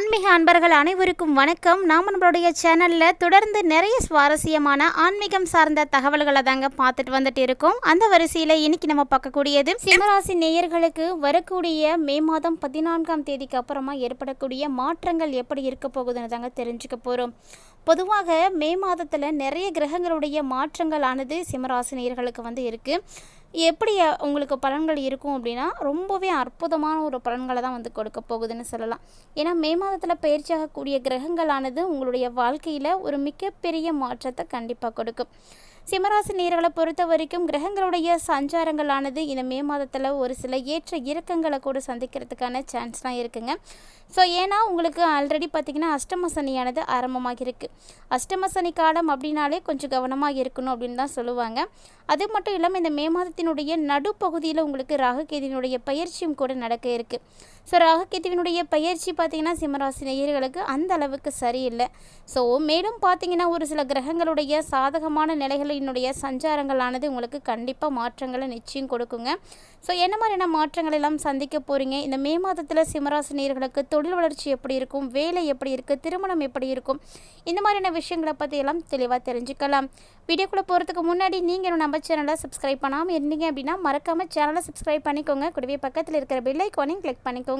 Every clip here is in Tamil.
ஆன்மீக அன்பர்கள் அனைவருக்கும் வணக்கம். நாம் நம்மளுடைய சேனலில் தொடர்ந்து நிறைய சுவாரஸ்யமான ஆன்மீகம் சார்ந்த தகவல்களை தாங்க பார்த்துட்டு வந்துட்டு இருக்கோம். அந்த வரிசையில் இன்னைக்கு நம்ம பார்க்கக்கூடியது சிம்மராசி நேயர்களுக்கு வரக்கூடிய மே மாதம் பதினான்காம் தேதிக்கு அப்புறமா ஏற்படக்கூடிய மாற்றங்கள் எப்படி இருக்க போகுதுன்னு தாங்க தெரிஞ்சுக்க போகிறோம் பொதுவாக மே மாதத்தில் நிறைய கிரகங்களுடைய மாற்றங்களானது சிம்மராசி நேயர்களுக்கு வந்து இருக்குது எப்படி உங்களுக்கு பலன்கள் இருக்கும் அப்படின்னா ரொம்பவே அற்புதமான ஒரு பலன்களை தான் வந்து கொடுக்க போகுதுன்னு சொல்லலாம். ஏன்னா மே மாதத்தில் பயிற்சியாகக்கூடிய கிரகங்களானது உங்களுடைய வாழ்க்கையில் ஒரு மிகப்பெரிய மாற்றத்தை கண்டிப்பாக கொடுக்கும். சிம்மராசி நேர்களை பொறுத்த வரைக்கும் கிரகங்களுடைய சஞ்சாரங்களானது இந்த மே மாதத்தில் ஒரு சில ஏற்ற இறக்கங்களை கூட சந்திக்கிறதுக்கான சான்ஸ்லாம் இருக்குங்க. ஸோ ஏன்னா உங்களுக்கு ஆல்ரெடி பார்த்திங்கன்னா அஷ்டம சனியானது ஆரம்பமாக இருக்குது அஷ்டம சனி காலம் அப்படின்னாலே கொஞ்சம் கவனமாக இருக்கணும் அப்படின்னு தான் சொல்லுவாங்க. அது மட்டும் இல்லாமல் இந்த மே மாதத்தினுடைய நடுப்பகுதியில் உங்களுக்கு ராகுகேதியினுடைய பயிற்சியும் கூட நடக்க இருக்குது ஸோ ராகுகேதுவினுடைய பயிற்சி பார்த்திங்கன்னா சிம்மராசி நேயர்களுக்கு அந்த அளவுக்கு சரியில்லை. ஸோ மேலும் பார்த்தீங்கன்னா ஒரு சில கிரகங்களுடைய சாதகமான நிலைகளினுடைய சஞ்சாரங்களானது உங்களுக்கு கண்டிப்பாக மாற்றங்களை நிச்சயம் கொடுக்குங்க. ஸோ என்ன மாதிரியான மாற்றங்கள் எல்லாம் சந்திக்க போகிறீங்க இந்த மே மாதத்தில் சிம்மராசி நேயர்களுக்கு தொழில் வளர்ச்சி எப்படி இருக்கும்? வேலை எப்படி இருக்குது திருமணம் எப்படி இருக்கும்? இந்த மாதிரியான விஷயங்களை பற்றி எல்லாம் தெளிவாக தெரிஞ்சுக்கலாம். வீடியோக்குள்ளே போகிறதுக்கு முன்னாடி நீங்கள் நம்ம சேனலை சப்ஸ்கிரைப் பண்ணாமல் இருந்தீங்க அப்படின்னா மறக்காமல் சேனலை சப்ஸ்கிரைப் பண்ணிக்கோங்க. கூடவே பக்கத்தில் இருக்கிற பெல் ஐக்கானையும் கிளிக் பண்ணிக்கோங்க.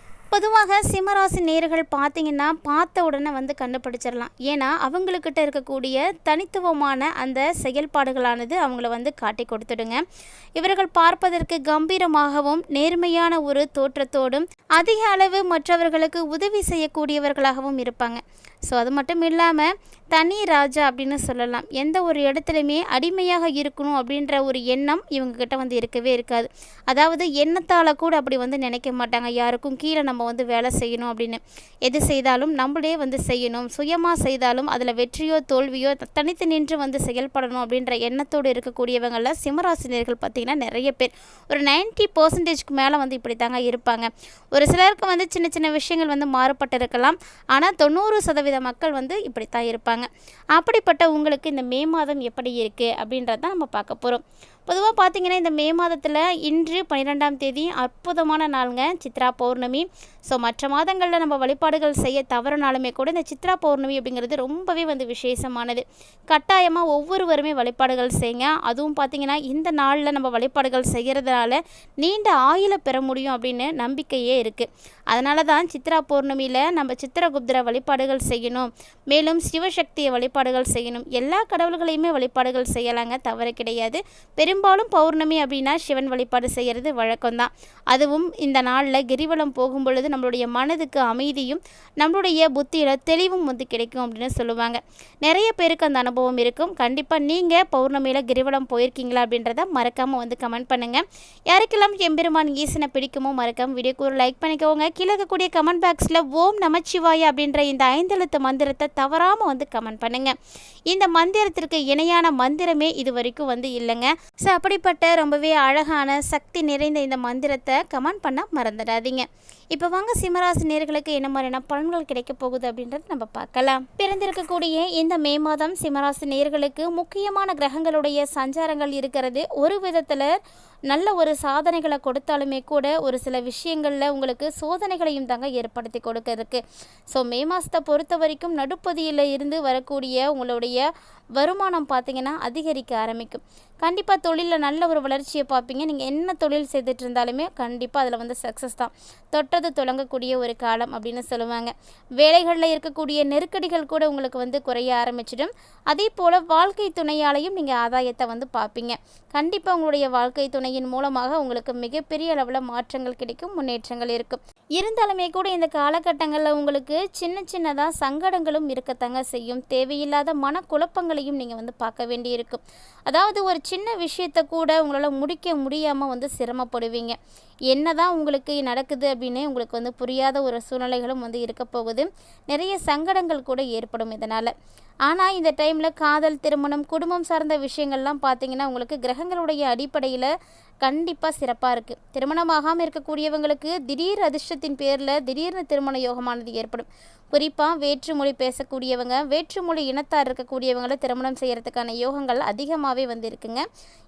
பொதுவாக சிம்மராசி நேர்கள் பார்த்தீங்கன்னா பார்த்த உடனே வந்து கண்டுபிடிச்சிடலாம் ஏன்னா அவங்களுக்கிட்ட இருக்கக்கூடிய தனித்துவமான அந்த செயல்பாடுகளானது அவங்கள வந்து காட்டி கொடுத்துடுங்க. இவர்கள் பார்ப்பதற்கு கம்பீரமாகவும் நேர்மையான ஒரு தோற்றத்தோடும் அதிக அளவு மற்றவர்களுக்கு உதவி செய்யக்கூடியவர்களாகவும் இருப்பாங்க. ஸோ அது மட்டும் இல்லாமல் தனி ராஜா அப்படின்னு சொல்லலாம். எந்த ஒரு இடத்துலையுமே அடிமையாக இருக்கணும் அப்படின்ற ஒரு எண்ணம் இவங்கக்கிட்ட வந்து இருக்கவே இருக்காது. அதாவது எண்ணத்தால் கூட அப்படி வந்து நினைக்க மாட்டாங்க. யாருக்கும் கீழே நம்ம வந்து வேலை செய்யணும் அப்படின்னு. எது செய்தாலும் நம்மளே வந்து செய்யணும். சுயமாக செய்தாலும் அதில் வெற்றியோ தோல்வியோ தனித்து நின்று வந்து செயல்படணும் அப்படின்ற எண்ணத்தோடு இருக்கக்கூடியவங்களில் சிம்மராசினியர்கள் பார்த்திங்கன்னா நிறைய பேர். ஒரு 90% பர்சன்டேஜ்க்கு மேலே வந்து இப்படி தாங்க இருப்பாங்க. ஒரு சிலருக்கு வந்து சின்ன சின்ன விஷயங்கள் வந்து மாறுபட்டு இருக்கலாம் ஆனால் தொண்ணூறு சதவீத மக்கள் வந்து இப்படித்தான் இருப்பாங்க. அப்படிப்பட்ட உங்களுக்கு இந்த மே மாதம் எப்படி இருக்குது அப்படின்றத நம்ம பார்க்க போகிறோம் பொதுவாக பார்த்திங்கன்னா இந்த மே மாதத்தில் இன்று பன்னிரெண்டாம் தேதி அற்புதமான நாளுங்க சித்ரா பௌர்ணமி. ஸோ மற்ற மாதங்களில் நம்ம வழிபாடுகள் செய்ய தவறுனாலுமே கூட இந்த சித்ரா பௌர்ணமி அப்படிங்கிறது ரொம்பவே வந்து விசேஷமானது. கட்டாயமாக ஒவ்வொருவருமே வழிபாடுகள் செய்யுங்க. அதுவும் பார்த்தீங்கன்னா இந்த நாளில் நம்ம வழிபாடுகள் செய்கிறதுனால நீண்ட ஆயுளை பெற முடியும் அப்படின்னு நம்பிக்கையே இருக்குது அதனால தான் சித்ரா பௌர்ணமியில் நம்ம சித்திரகுப்தர வழிபாடுகள் செய்யணும். மேலும் சிவசக்தியை வழிபாடுகள் செய்யணும். எல்லா கடவுள்களையுமே வழிபாடுகள் செய்யலாங்க தவறு கிடையாது. பெரும்பாலும் பௌர்ணமி அப்படின்னா சிவன் வழிபாடு செய்கிறது வழக்கம்தான். அதுவும் இந்த நாளில் கிரிவலம் போகும் பொழுது நம்மளுடைய மனதுக்கு அமைதியும் நம்மளுடைய புத்தியில் தெளிவும் வந்து கிடைக்கும் அப்படின்னு சொல்லுவாங்க. நிறைய பேருக்கு அந்த அனுபவம் இருக்கும். கண்டிப்பாக நீங்கள் பௌர்ணமியில் கிரிவலம் போயிருக்கீங்களா அப்படின்றத மறக்காமல் வந்து கமெண்ட் பண்ணுங்கள் யாருக்கெல்லாம் எம்பெருமான் ஈசனை பிடிக்குமோ மறக்காமல் வீடியோக்கு ஒரு லைக் பண்ணிக்கோங்க. கீழே இருக்கக்கூடிய கமெண்ட் பாக்ஸில் ஓம் நமச்சிவாய் அப்படின்ற இந்த ஐந்தெழுத்து மந்திரத்தை தவறாமல் வந்து கமெண்ட் பண்ணுங்கள் இந்த மந்திரத்திற்கு இணையான மந்திரமே இது வரைக்கும் வந்து இல்லைங்க. ஸோ அப்படிப்பட்ட ரொம்பவே அழகான சக்தி நிறைந்த இந்த மந்திரத்தை கமெண்ட் பண்ண மறந்துடாதீங்க. இப்போ வாங்க சிம்மராசி நேர்களுக்கு என்ன மாதிரியான பலன்கள் கிடைக்க போகுது அப்படின்றத நம்ம பார்க்கலாம். பிறந்திருக்கக்கூடிய இந்த மே மாதம் சிம்மராசி நேர்களுக்கு முக்கியமான கிரகங்களுடைய சஞ்சாரங்கள் இருக்கிறது. ஒரு விதத்தில் நல்ல ஒரு சாதனைகளை கொடுத்தாலுமே கூட ஒரு சில விஷயங்களில் உங்களுக்கு சோதனைகளையும் தாங்க ஏற்படுத்தி கொடுக்கறதுக்கு. ஸோ மே மாதத்தை பொறுத்த வரைக்கும் நடுப்பதியில் இருந்து வரக்கூடிய உங்களுடைய வருமானம் பார்த்தீங்கன்னா அதிகரிக்க ஆரம்பிக்கும். கண்டிப்பாக தொழிலில் நல்ல ஒரு வளர்ச்சியை பார்ப்பீங்க. நீங்கள் என்ன தொழில் செய்துட்டு இருந்தாலுமே கண்டிப்பாக அதில் வந்து சக்ஸஸ் தான். தொட்டது தொடங்கக்கூடிய ஒரு காலம் அப்படின்னு சொல்லுவாங்க. வேலைகளில் இருக்கக்கூடிய நெருக்கடிகள் கூட உங்களுக்கு வந்து குறைய ஆரம்பிச்சிடும். அதே போல் வாழ்க்கை துணையாலையும் நீங்கள் ஆதாயத்தை வந்து பார்ப்பீங்க. கண்டிப்பாக உங்களுடைய வாழ்க்கை துணையின் மூலமாக உங்களுக்கு மிகப்பெரிய அளவில் மாற்றங்கள் கிடைக்கும் முன்னேற்றங்கள் இருக்கும். இருந்தாலுமே கூட இந்த காலகட்டங்களில் உங்களுக்கு சின்ன சின்னதாக சங்கடங்களும் இருக்கத்தாங்க செய்யும். தேவையில்லாத மனக்குழப்பங்களையும் நீங்கள் வந்து பார்க்க வேண்டியிருக்கும். அதாவது ஒரு சின்ன விஷயத்தை கூட உங்களால் முடிக்க முடியாமல் வந்து சிரமப்படுவீங்க. என்ன தான் உங்களுக்கு நடக்குது அப்படின்னு உங்களுக்கு வந்து புரியாத ஒரு சூழ்நிலைகளும் வந்து இருக்க போகுது. நிறைய சங்கடங்கள் கூட ஏற்படும் இதனால். ஆனால் இந்த டைமில் காதல் திருமணம் குடும்பம் சார்ந்த விஷயங்கள்லாம் பார்த்தீங்கன்னா உங்களுக்கு கிரகங்களுடைய அடிப்படையில் கண்டிப்பாக சிறப்பாக இருக்குது திருமணமாகாமல் இருக்கக்கூடியவங்களுக்கு திடீர் அதிர்ஷ்டத்தின் பேரில் திடீர்னு திருமண யோகமானது ஏற்படும். குறிப்பாக வேற்றுமொழி பேசக்கூடியவங்க வேற்றுமொழி இனத்தார் இருக்கக்கூடியவங்களை திருமணம் செய்கிறதுக்கான யோகங்கள் அதிகமாகவே வந்து இருக்குங்க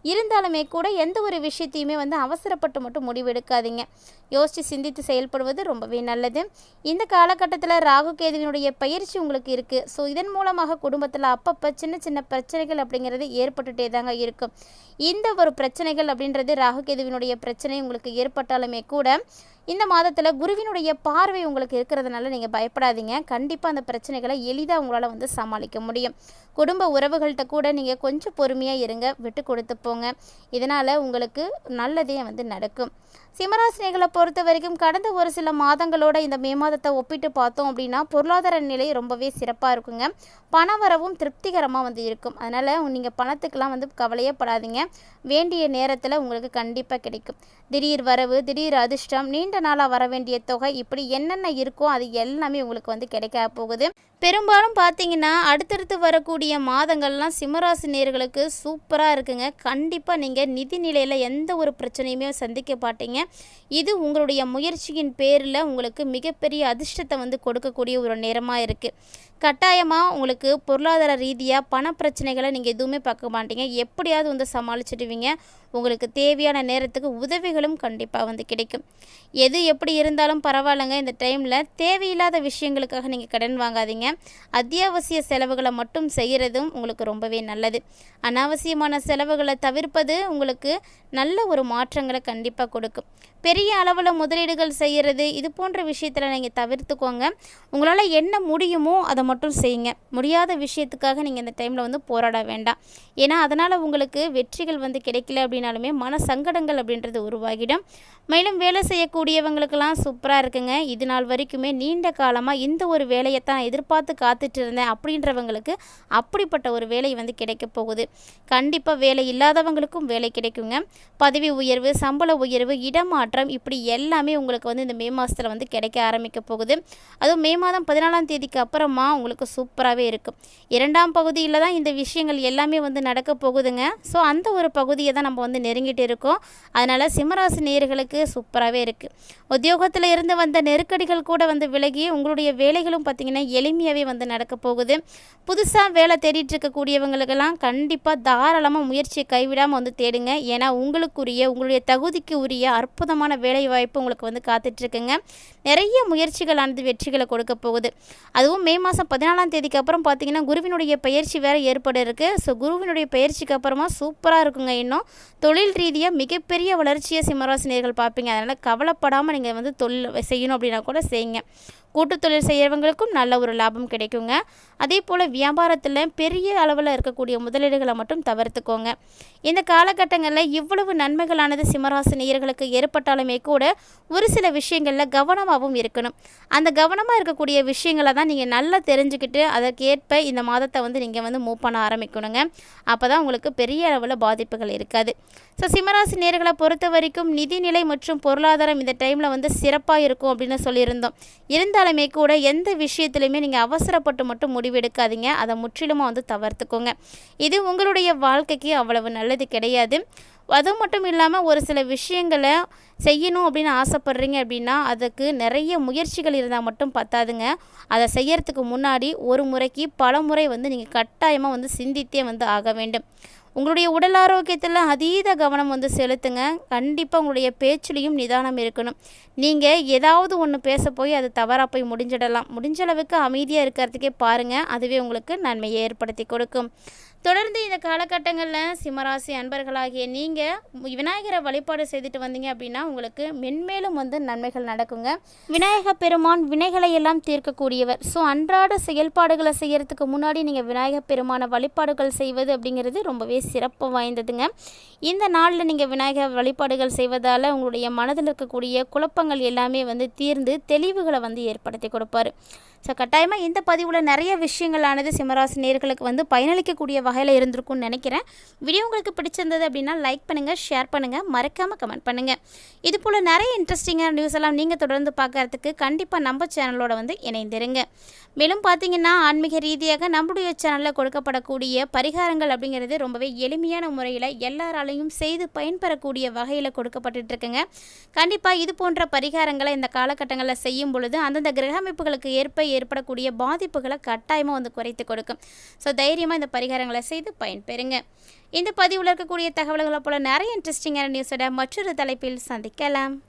இருந்தாலுமே கூட எந்த ஒரு விஷயத்தையுமே வந்து அவசரப்பட்டு மட்டும் முடிவெடுக்காதீங்க. யோசித்து சிந்தித்து செயல்படுவது ரொம்பவே நல்லது. இந்த காலகட்டத்தில் ராகு கேதுவினுடைய பயிற்சி உங்களுக்கு இருக்குது ஸோ இதன் மூலமாக குடும்பத்தில் அப்பப்போ சின்ன சின்ன பிரச்சனைகள் அப்படிங்கிறது ஏற்பட்டுகிட்டே தாங்க இருக்கும். இந்த ஒரு பிரச்சனைகள் அப்படின்றது ராகுகேதுவினுடைய பிரச்சனை உங்களுக்கு ஏற்பட்டாலுமே கூட இந்த மாதத்தில் குருவினுடைய பார்வை உங்களுக்கு இருக்கிறதுனால நீங்கள் பயப்படாதீங்க. கண்டிப்பாக அந்த பிரச்சனைகளை எளிதாக உங்களால் வந்து சமாளிக்க முடியும். குடும்ப உறவுகள்கிட்ட கூட நீங்கள் கொஞ்சம் பொறுமையாக இருங்க. விட்டு கொடுத்து போங்க. இதனால் உங்களுக்கு நல்லதே வந்து நடக்கும். சிம்மராசினிகளை பொறுத்த வரைக்கும் கடந்த ஒரு சில மாதங்களோட இந்த மே மாதத்தை ஒப்பிட்டு பார்த்தோம் அப்படின்னா பொருளாதார நிலை ரொம்பவே சிறப்பாக இருக்குங்க. பண வரவும் திருப்திகரமாக வந்து இருக்கும். அதனால் நீங்கள் பணத்துக்கெலாம் வந்து கவலையே படாதீங்க. வேண்டிய நேரத்தில் உங்களுக்கு கண்டிப்பாக கிடைக்கும். திடீர் வரவு திடீர் அதிர்ஷ்டம் நீண்ட நாளாக வர வேண்டிய தொகை இப்படி என்னென்ன இருக்கோ அது எல்லாமே உங்களுக்கு வந்து கிடைக்க போகுது. பெரும்பாலும் பார்த்தீங்கன்னா அடுத்தடுத்து வரக்கூடிய மாதங்கள்லாம் சிம்மராசி நேர்களுக்கு சூப்பராக இருக்குங்க. கண்டிப்பாக நீங்கள் நிதி நிலையில் எந்த ஒரு பிரச்சனையுமே சந்திக்க மாட்டீங்க. இது உங்களுடைய முயற்சியின் பேரில் உங்களுக்கு மிகப்பெரிய அதிர்ஷ்டத்தை வந்து கொடுக்கக்கூடிய ஒரு நேரமாக இருக்குது கட்டாயமாக உங்களுக்கு பொருளாதார ரீதியாக பண பிரச்சனைகளை நீங்கள் எதுவுமே பார்க்க மாட்டீங்க. எப்படியாவது வந்து சமாளிச்சிடுவீங்க. உங்களுக்கு தேவையான நேரத்துக்கு உதவிகளும் கண்டிப்பாக வந்து கிடைக்கும். எது எப்படி இருந்தாலும் பரவாயில்லைங்க இந்த டைமில். தேவையில்லாத விஷயங்களுக்காக நீங்கள் கடன் வாங்காதீங்க. அத்தியாவசிய செலவுகளை மட்டும் செய்கிறதும் உங்களுக்கு ரொம்பவே நல்லது. அனாவசியமான செலவுகளை தவிர்ப்பது உங்களுக்கு நல்ல ஒரு மாற்றங்களை கண்டிப்பாக கொடுக்கும். பெரிய அளவில் முதலீடுகள் செய்கிறது இது போன்ற விஷயத்தில் நீங்கள் தவிர்த்துக்கோங்க. உங்களால் என்ன முடியுமோ அதை மட்டும் செய்யுங்க. முடியாத விஷயத்துக்காக நீங்கள் இந்த டைமில் வந்து போராட வேண்டாம். ஏன்னா அதனால் உங்களுக்கு வெற்றிகள் வந்து கிடைக்கல அப்படின்னாலுமே மன சங்கடங்கள் அப்படின்றது உருவாகிடும். மேலும் வேலை செய்யக்கூடியவங்களுக்கெல்லாம் சூப்பராக இருக்குங்க. இது நாள் வரைக்குமே நீண்ட காலமாக இந்த ஒரு வேலையை தான் எதிர்பார்த்து காத்துட்டு இருந்தேன் அப்படின்றவங்களுக்கு அப்படிப்பட்ட ஒரு வேலை வந்து கிடைக்க போகுது. கண்டிப்பாக வேலை இல்லாதவங்களுக்கும் வேலை கிடைக்குங்க. பதவி உயர்வு சம்பள உயர்வு இடமாற்றம் இப்படி எல்லாமே உங்களுக்கு வந்து இந்த மே மாதத்தில் வந்து கிடைக்க ஆரம்பிக்க போகுது. அதுவும் மே மாதம் பதினாலாம் தேதிக்கு அப்புறமா உங்களுக்கு சூப்பராகவே இருக்கும். இரண்டாம் பகுதியில் தான் இந்த விஷயங்கள் எல்லாமே வந்து நடக்க போகுதுங்க. ஸோ அந்த ஒரு பகுதியை தான் நம்ம வந்து நெருங்கிட்டு இருக்கோம். அதனால் சிம்மராசி நேர்களுக்கு சூப்பராகவே இருக்குது உத்தியோகத்தில் இருந்து வந்த நெருக்கடிகள் கூட வந்து விலகி உங்களுடைய வேலைகளும் பார்த்திங்கன்னா எளிமையாகவே வந்து நடக்க போகுது. புதுசாக வேலை தேடிட்டு இருக்கக்கூடியவங்களுக்கெல்லாம் கண்டிப்பாக தாராளமாக முயற்சியை கைவிடாமல் வந்து தேடுங்க. ஏன்னா உங்களுக்குரிய உங்களுடைய தகுதிக்கு உரிய அற்புதமான வேலை வாய்ப்பு உங்களுக்கு வந்து காத்துட்ருக்குங்க. நிறைய முயற்சிகளானது வெற்றிகளை கொடுக்க போகுது. அதுவும் மே மாதம் பதினாலாம் தேதிக்கு அப்புறம் பார்த்தீங்கன்னா குருவினுடைய பயிற்சி வேறு ஏற்பட இருக்குது ஸோ குருவினுடைய பயிற்சிக்கு அப்புறமா சூப்பராக இருக்குங்க இன்னும். தொழில் ரீதியாக மிகப்பெரிய வளர்ச்சியை சிம்மராசினியர்கள் பார்ப்பீங்க. அதனால் கவலைப்படாமல் நீங்கள் வந்து தொழில் செய்யணும் அப்படின்னா கூட செய்யுங்க. கூட்டு தொழில் செய்கிறவங்களுக்கும் நல்ல ஒரு லாபம் கிடைக்குங்க. அதே போல் வியாபாரத்தில் பெரிய அளவில் இருக்கக்கூடிய முதலீடுகளை மட்டும் தவிர்த்துக்கோங்க. இந்த காலகட்டங்களில் இவ்வளவு நன்மைகளானது சிம்மராசி நேயர்களுக்கு ஏற்பட்டாலுமே கூட ஒரு சில விஷயங்களில் கவனமாகவும் இருக்கணும். அந்த கவனமாக இருக்கக்கூடிய விஷயங்களை தான் நீங்கள் நல்லா தெரிஞ்சுக்கிட்டு அதற்கேற்ப இந்த மாதத்தை வந்து நீங்கள் வந்து மூவ் பண்ண ஆரம்பிக்கணுங்க. அப்போ தான் உங்களுக்கு பெரிய அளவில் பாதிப்புகள் இருக்காது. ஸோ சிம்மராசி நேர்களை பொறுத்த வரைக்கும் நிதிநிலை மற்றும் பொருளாதாரம் இந்த டைமில் வந்து சிறப்பாக இருக்கும் அப்படின்னு சொல்லியிருந்தோம். இருந்தாலுமே கூட எந்த விஷயத்துலையுமே நீங்கள் அவசரப்பட்டு மட்டும் முடிவெடுக்காதீங்க. அதை முற்றிலுமாக வந்து தவிர்த்துக்கோங்க. இது உங்களுடைய வாழ்க்கைக்கு அவ்வளவு நல்லது கிடையாது. அது மட்டும் இல்லாமல் ஒரு சில விஷயங்களை செய்யணும் அப்படின்னு ஆசைப்பட்றீங்க அப்படின்னா அதுக்கு நிறைய முயற்சிகள் இருந்தால் மட்டும் பத்தாதுங்க. அதை செய்யறதுக்கு முன்னாடி ஒரு முறைக்கு பல முறை வந்து நீங்கள் கட்டாயமாக வந்து சிந்தித்தே வந்து ஆக வேண்டும். உங்களுடைய உடல் ஆரோக்கியத்தில் அதீத கவனம் வந்து செலுத்துங்க. கண்டிப்பாக உங்களுடைய பேச்சுலேயும் நிதானம் இருக்கணும். நீங்கள் ஏதாவது ஒன்று பேச போய் அது தவறாக போய் முடிஞ்சிடலாம். முடிஞ்ச அளவுக்கு அமைதியாக இருக்கிறதுக்கே பாருங்கள் அதுவே உங்களுக்கு நன்மையை ஏற்படுத்தி கொடுக்கும். தொடர்ந்து இந்த காலகட்டங்களில் சிம்மராசி அன்பர்களாகிய நீங்கள் விநாயகரை வழிபாடு செய்துட்டு வந்தீங்க அப்படின்னா உங்களுக்கு மென்மேலும் வந்து நன்மைகள் நடக்குங்க. விநாயக பெருமான் வினைகளை எல்லாம் தீர்க்கக்கூடியவர். ஸோ அன்றாட செயல்பாடுகளை செய்கிறதுக்கு முன்னாடி நீங்கள் விநாயக பெருமான வழிபாடுகள் செய்வது அப்படிங்கிறது ரொம்பவே சிறப்பு வாய்ந்ததுங்க. இந்த நாளில் நீங்கள் விநாயகர் வழிபாடுகள் செய்வதால் உங்களுடைய மனதில் இருக்கக்கூடிய குழப்பங்கள் எல்லாமே வந்து தீர்ந்து தெளிவுகளை வந்து ஏற்படுத்தி கொடுப்பாரு. ஸோ கட்டாயமாக இந்த பதிவில் நிறைய விஷயங்களானது சிம்மராசி நேர்களுக்கு வந்து பயனளிக்கக்கூடிய வகையில் இருந்திருக்கும்னு நினைக்கிறேன். வீடியோ உங்களுக்கு பிடிச்சிருந்தது அப்படின்னா லைக் பண்ணுங்கள் ஷேர் பண்ணுங்கள் மறக்காமல் கமெண்ட் பண்ணுங்கள் இது போல் நிறைய இன்ட்ரெஸ்டிங்கான நியூஸ் எல்லாம் நீங்கள் தொடர்ந்து பார்க்கறதுக்கு கண்டிப்பாக நம்ம சேனலோட வந்து இணைந்திருங்க. மேலும் பார்த்தீங்கன்னா ஆன்மீக ரீதியாக நம்முடைய சேனலில் கொடுக்கப்படக்கூடிய பரிகாரங்கள் அப்படிங்கிறது ரொம்பவே எளிமையான முறையில் எல்லாராலையும் செய்து பயன்பெறக்கூடிய வகையில் கொடுக்கப்பட்டுட்டு இருக்குங்க கண்டிப்பாக இது போன்ற பரிகாரங்களை இந்த காலகட்டங்களில் செய்யும் பொழுது அந்தந்த கிரக அமைப்புகளுக்கு ஏற்ப ஏற்படக்கூடிய பாதிப்புகளை கட்டாயமாக வந்து குறைத்து கொடுக்கும். ஸோ தைரியமாக இந்த பரிகாரங்களை செய்து பயன்பெறுங்க. இந்த பதிவில் இருக்கக்கூடிய தகவல்களை போல நிறைய இன்ட்ரெஸ்டிங்கான நியூஸோட மற்றொரு தலைப்பில் சந்திக்கலாம்.